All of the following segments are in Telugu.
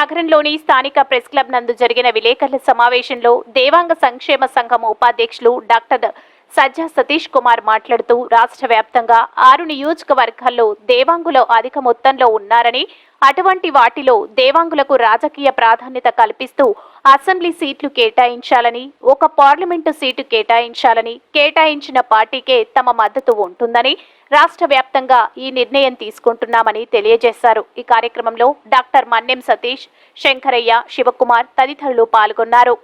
నగరంలోని స్థానిక ప్రెస్ క్లబ్ నందు జరిగిన విలేకరుల సమావేశంలో దేవాంగ సంక్షేమ సంఘం ఉపాధ్యక్షులు డాక్టర్ సజ్జా సతీష్ కుమార్ మాట్లాడుతూ రాష్ట్ర వ్యాప్తంగా ఆరు నియోజకవర్గాల్లో దేవాంగులు అధిక మొత్తంలో ఉన్నారని అటువంటి వాటిలో దేవాంగులకు రాజకీయ ప్రాధాన్యత కల్పిస్తూ అసెంబ్లీ సీట్లు కేటాయించాలని ఒక పార్లమెంటు సీటు కేటాయించాలని కేటాయించిన పార్టీకే తమ మద్దతు ఉంటుందని రాష్ట్ర వ్యాప్తంగా ఈ నిర్ణయం తీసుకుంటున్నామని తెలియజేశారు. ఈ కార్యక్రమంలో డాక్టర్ మన్నెం సతీష్ శంకరయ్య శివకుమార్ తదితరులు పాల్గొన్నారు.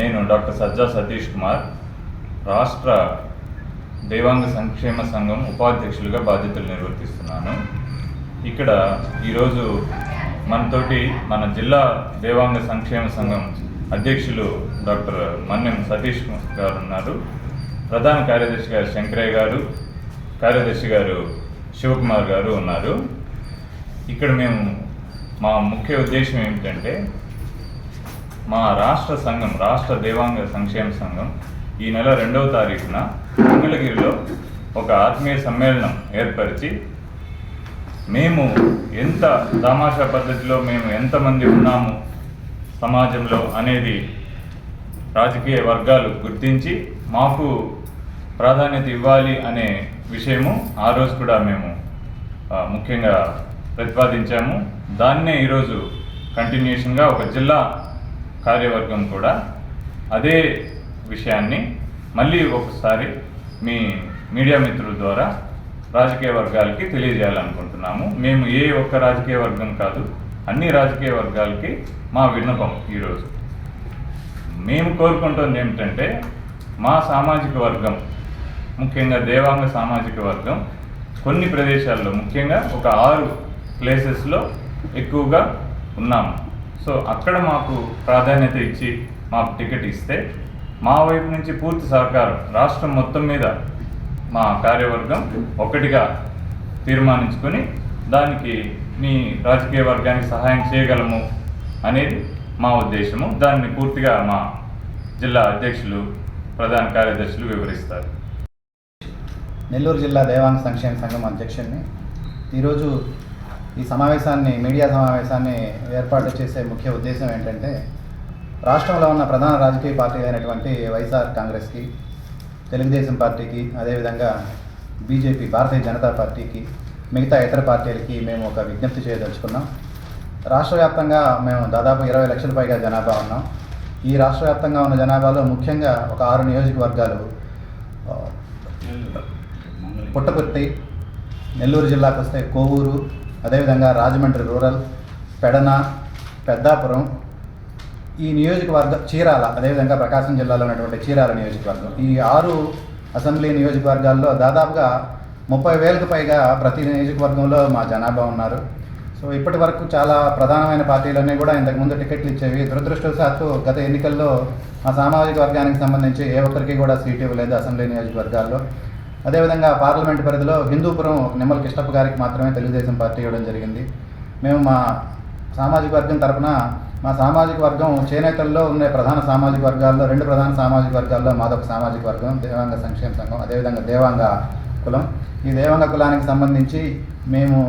నేను డాక్టర్ సజ్జా సతీష్ కుమార్ రాష్ట్ర దేవాంగ సంక్షేమ సంఘం ఉపాధ్యక్షులుగా బాధ్యతలు నిర్వర్తిస్తున్నాను. ఇక్కడ ఈరోజు మనతోటి మన జిల్లా దేవాంగ సంక్షేమ సంఘం అధ్యక్షులు డాక్టర్ మన్నెం సతీష్ గారు ఉన్నారు ప్రధాన కార్యదర్శి గారు శంకరయ్య గారు కార్యదర్శి గారు శివకుమార్ గారు ఉన్నారు. ఇక్కడ మేము మా ముఖ్య ఉద్దేశం ఏమిటంటే మా రాష్ట్ర సంఘం రాష్ట్ర దేవాంగ సంక్షేమ సంఘం ఈ నెల రెండవ తారీఖున మంగళగిరిలో ఒక ఆత్మీయ సమ్మేళనం ఏర్పరిచి మేము ఎంత తమాషా పద్ధతిలో మేము ఎంతమంది ఉన్నాము సమాజంలో అనేది రాజకీయ వర్గాలు గుర్తించి మాకు ప్రాధాన్యత ఇవ్వాలి అనే విషయము ఆ రోజు కూడా మేము ముఖ్యంగా ప్రతిపాదించాము. దాన్నే ఈరోజు కంటిన్యూషన్గా ఒక జిల్లా కార్యవర్గం కూడా అదే విషయాన్ని మళ్ళీ ఒకసారి మీ మీడియా మిత్రుల ద్వారా రాజకీయ వర్గాలకి తెలియజేయాలనుకుంటున్నాము. మేము ఏ ఒక్క రాజకీయ వర్గం కాదు అన్ని రాజకీయ వర్గాలకి మా విన్నపం ఈరోజు. మేము కోరుకుంటుంది ఏమిటంటే మా సామాజిక వర్గం ముఖ్యంగా దేవాంగ సామాజిక వర్గం కొన్ని ప్రదేశాల్లో ముఖ్యంగా ఒక ఆరు ప్లేసెస్లో ఎక్కువగా ఉన్నాము సో అక్కడ మాకు ప్రాధాన్యత ఇచ్చి మాకు టికెట్ ఇస్తే మా వైపు నుంచి పూర్తి సహకారం రాష్ట్రం మొత్తం మీద మా కార్యవర్గం ఒకటిగా తీర్మానించుకొని దానికి మీ రాజకీయ వర్గానికి సహాయం చేయగలము అనేది మా ఉద్దేశము. దాన్ని పూర్తిగా మా జిల్లా అధ్యక్షులు ప్రధాన కార్యదర్శులు వివరిస్తారు. నెల్లూరు జిల్లా దేవాంగ సంక్షేమ సంఘం అధ్యక్షుడిని. ఈరోజు ఈ సమావేశాన్ని మీడియా సమావేశాన్ని ఏర్పాటు చేసే ముఖ్య ఉద్దేశం ఏంటంటే రాష్ట్రంలో ఉన్న ప్రధాన రాజకీయ పార్టీ అయినటువంటి వైఎస్ఆర్ కాంగ్రెస్కి తెలుగుదేశం పార్టీకి అదేవిధంగా బీజేపీ భారతీయ జనతా పార్టీకి మిగతా ఇతర పార్టీలకి మేము ఒక విజ్ఞప్తి చేయదలుచుకున్నాం. రాష్ట్ర వ్యాప్తంగా మేము దాదాపు ఇరవై లక్షల పైగా జనాభా ఉన్నాం. ఈ రాష్ట్ర వ్యాప్తంగా ఉన్న జనాభాలో ముఖ్యంగా ఒక ఆరు నియోజకవర్గాలు పుట్టపర్తి నెల్లూరు జిల్లాకు వస్తే కోవూరు అదేవిధంగా రాజమండ్రి రూరల్ పెడన పెద్దాపురం ఈ నియోజకవర్గ చీరాల అదేవిధంగా ప్రకాశం జిల్లాలో ఉన్నటువంటి చీరాల నియోజకవర్గం. ఈ ఆరు అసెంబ్లీ నియోజకవర్గాల్లో దాదాపుగా ముప్పై వేలకు పైగా ప్రతి నియోజకవర్గంలో మా జనాభా ఉన్నారు. సో ఇప్పటి వరకు చాలా ప్రధానమైన పార్టీలన్నీ కూడా ఇంతకుముందు టికెట్లు ఇచ్చేవి. దురదృష్టవశాత్తు గత ఎన్నికల్లో మా సామాజిక వర్గానికి సంబంధించి ఏ ఒక్కరికి కూడా సీటు ఇవ్వలేదు అసెంబ్లీ నియోజకవర్గాల్లో. అదేవిధంగా పార్లమెంట్ పరిధిలో హిందూపురం ఒక నిమ్మల కిష్టప్ప గారికి మాత్రమే తెలుగుదేశం పార్టీ ఇవ్వడం జరిగింది. మేము మా సామాజిక వర్గం తరపున మా సామాజిక వర్గం చేనేతల్లో ఉండే ప్రధాన సామాజిక వర్గాల్లో రెండు ప్రధాన సామాజిక వర్గాల్లో మాదొక సామాజిక వర్గం దేవాంగ సంక్షేమ సంఘం అదేవిధంగా దేవాంగ కులం. ఈ దేవాంగ కులానికి సంబంధించి మేము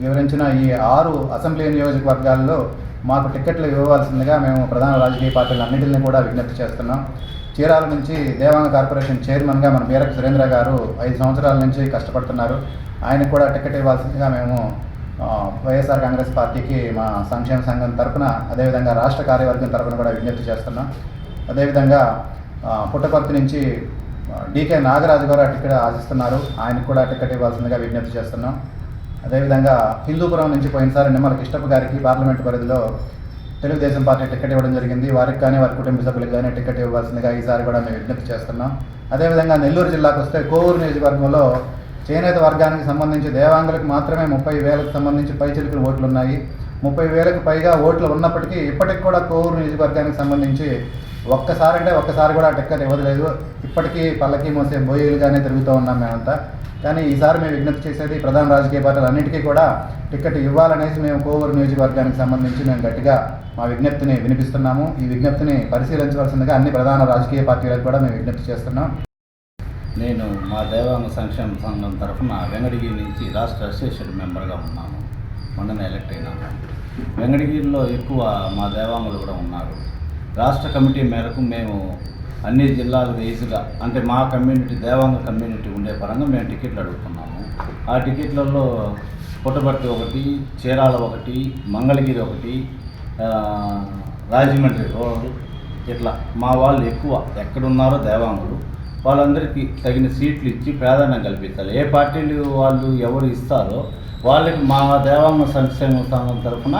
వివరించిన ఈ ఆరు అసెంబ్లీ నియోజకవర్గాల్లో మాకు టికెట్లు ఇవ్వవలసిందిగా మేము ప్రధాన రాజకీయ పార్టీలన్నింటినీ కూడా విజ్ఞప్తి చేస్తున్నాం. చీరాల నుంచి దేవాంగ కార్పొరేషన్ చైర్మన్గా మన బీరక్ సురేంద్ర గారు ఐదు సంవత్సరాల నుంచి కష్టపడుతున్నారు. ఆయనకు కూడా టికెట్ ఇవ్వాల్సిందిగా మేము వైఎస్ఆర్ కాంగ్రెస్ పార్టీకి మా సంక్షేమ సంఘం తరఫున అదేవిధంగా రాష్ట్ర కార్యవర్గం తరపున కూడా విజ్ఞప్తి చేస్తున్నాం. అదేవిధంగా పుట్టపర్తి నుంచి డీకే నాగరాజు గారు టికెట్ ఆశిస్తున్నారు. ఆయనకు కూడా టికెట్ ఇవ్వాల్సిందిగా విజ్ఞప్తి చేస్తున్నాం. అదేవిధంగా హిందూపురం నుంచి పోయినసారి నిమ్మల కిష్టప్ప గారికి పార్లమెంట్ పరిధిలో తెలుగుదేశం పార్టీ టికెట్ ఇవ్వడం జరిగింది. వారికి కానీ వారి కుటుంబ సభ్యులకు కానీ టికెట్ ఇవ్వాల్సిందిగా ఈసారి కూడా మేము విజ్ఞప్తి చేస్తున్నాం. అదేవిధంగా నెల్లూరు జిల్లాకు వస్తే కోవూరు నియోజకవర్గంలో చేనేత వర్గానికి సంబంధించి దేవాంగులకు మాత్రమే ముప్పై వేలకు సంబంధించి పైచిలుకులు ఓట్లు ఉన్నాయి ముప్పై వేలకు పైగా ఓట్లు ఉన్నప్పటికీ ఇప్పటికి కూడా కోవూరు నియోజకవర్గానికి సంబంధించి ఒక్కసారి అంటే ఒక్కసారి కూడా టిక్కెట్ ఇవ్వలేదు. ఇప్పటికీ పల్లకి మోసే బోయిలుగానే తిరుగుతూ ఉన్నాం మేమంతా. కానీ ఈసారి మేము విజ్ఞప్తి చేసేది ప్రధాన రాజకీయ పార్టీలు అన్నిటికీ కూడా టికెట్ ఇవ్వాలనేసి మేము కోవూరు నియోజకవర్గానికి సంబంధించి మేము గట్టిగా మా విజ్ఞప్తిని వినిపిస్తున్నాము. ఈ విజ్ఞప్తిని పరిశీలించవలసిందిగా అన్ని ప్రధాన రాజకీయ పార్టీలకు కూడా మేము విజ్ఞప్తి చేస్తున్నాం. నేను మా దేవాంగ సంక్షేమ సంఘం తరఫున వెంగడగిరి నుంచి రాష్ట్ర అసోసియేషన్ మెంబర్గా ఉన్నాను. మొన్న ఎలక్ట్ అయినాను వెంకటగిరిలో ఎక్కువ మా దేవాంగులు కూడా ఉన్నారు. రాష్ట్ర కమిటీ మేరకు మేము అన్ని జిల్లాల వేసుగా అంటే మా కమ్యూనిటీ దేవాంగ కమ్యూనిటీ ఉండే పరంగా మేము టికెట్లు అడుగుతున్నాము. ఆ టికెట్లలో పుట్టపర్తి ఒకటి చీరాల ఒకటి మంగళగిరి ఒకటి రాజమండ్రి రోడ్ ఇట్లా మా వాళ్ళు ఎక్కువ ఎక్కడున్నారో దేవాంగులు వాళ్ళందరికీ తగిన సీట్లు ఇచ్చి ప్రాధాన్యం కల్పించాలి ఏ పార్టీలు వాళ్ళు ఎవరు ఇస్తారో వాళ్ళకి మా దేవాంగ సంక్షేమ సంఘం తరఫున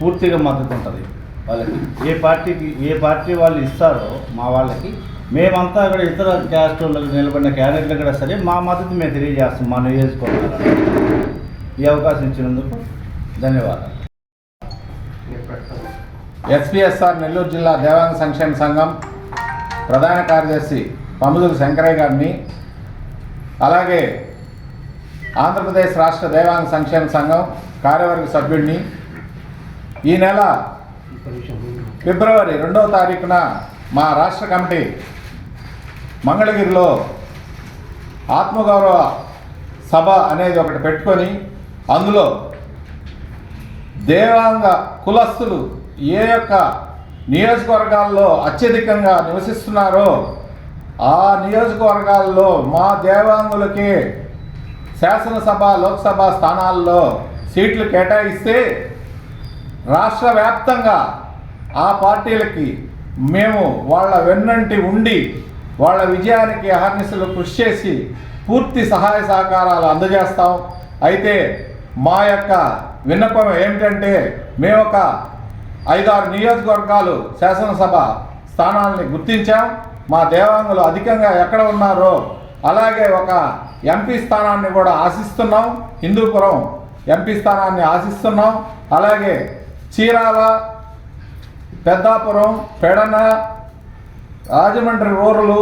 పూర్తిగా మద్దతు ఉంటుంది. వాళ్ళకి ఏ పార్టీకి ఏ పార్టీ వాళ్ళు ఇస్తారో మా వాళ్ళకి మేమంతా కూడా ఇతర క్యాస్ట్ వాళ్ళకి నిలబడిన క్యాడెట్లు కూడా సరే మా మద్దతు మేము తెలియజేస్తాం మా నియోజకవర్గాలు ఈ అవకాశం ఇచ్చినందుకు ధన్యవాదాలు. ఎస్పీఎస్ఆర్ నెల్లూరు జిల్లా దేవాంగ సంక్షేమ సంఘం ప్రధాన కార్యదర్శి పముదుల శంకరయ్య గారిని అలాగే ఆంధ్రప్రదేశ్ రాష్ట్ర దేవాంగ సంక్షేమ సంఘం కార్యవర్గ సభ్యుడిని ఈ నెల ఫిబ్రవరి రెండవ తారీఖున మా రాష్ట్ర కమిటీ మంగళగిరిలో ఆత్మగౌరవ సభ అనేది ఒకటి పెట్టుకొని అందులో దేవాంగ కులస్తులు ఏ యొక్క నియోజకవర్గాల్లో అత్యధికంగా నివసిస్తున్నారో ఆ నియోజకవర్గాల్లో మా దేవాంగులకి శాసనసభ లోక్సభ స్థానాల్లో సీట్లు కేటాయిస్తే రాష్ట్ర వ్యాప్తంగా ఆ పార్టీలకి మేము వాళ్ళ వెన్నంటి ఉండి వాళ్ళ విజయానికి అహర్నిశలు కృషి చేసి పూర్తి సహాయ సహకారాలు అందజేస్తాం. అయితే మా యొక్క విన్నపం ఏమిటంటే మేము ఒక ఐదారు నియోజకవర్గాలు శాసనసభ స్థానాలని గుర్తించాం. మా దేవాంగులు అధికంగా ఎక్కడ ఉన్నారో అలాగే ఒక ఎంపీ స్థానాన్ని కూడా ఆశిస్తున్నాం. హిందూపురం ఎంపీ స్థానాన్ని ఆశిస్తున్నాం. అలాగే చీరాల పెద్దాపురం పెడన రాజమండ్రి రూరలు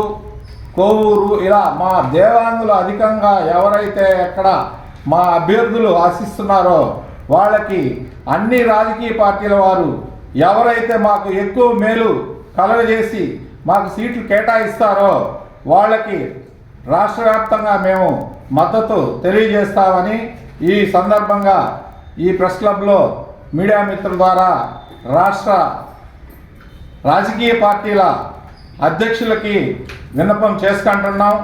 కోవూరు ఇలా మా దేవాంగులు అధికంగా ఎవరైతే ఎక్కడ మా అభ్యర్థులు ఆశిస్తున్నారో వాళ్ళకి అన్ని రాజకీయ పార్టీల వారు ఎవరైతే మాకు ఎక్కువ మేలు కలగజేసి మాకు సీట్లు కేటాయిస్తారో వాళ్ళకి రాష్ట్ర వ్యాప్తంగా మేము మద్దతు తెలియజేస్తామని ఈ సందర్భంగా ఈ ప్రెస్ క్లబ్లో మీడియా మిత్రుల ద్వారా రాష్ట్ర రాజకీయ పార్టీల అధ్యక్షులకి విన్నపం చేసుకుంటున్నాం.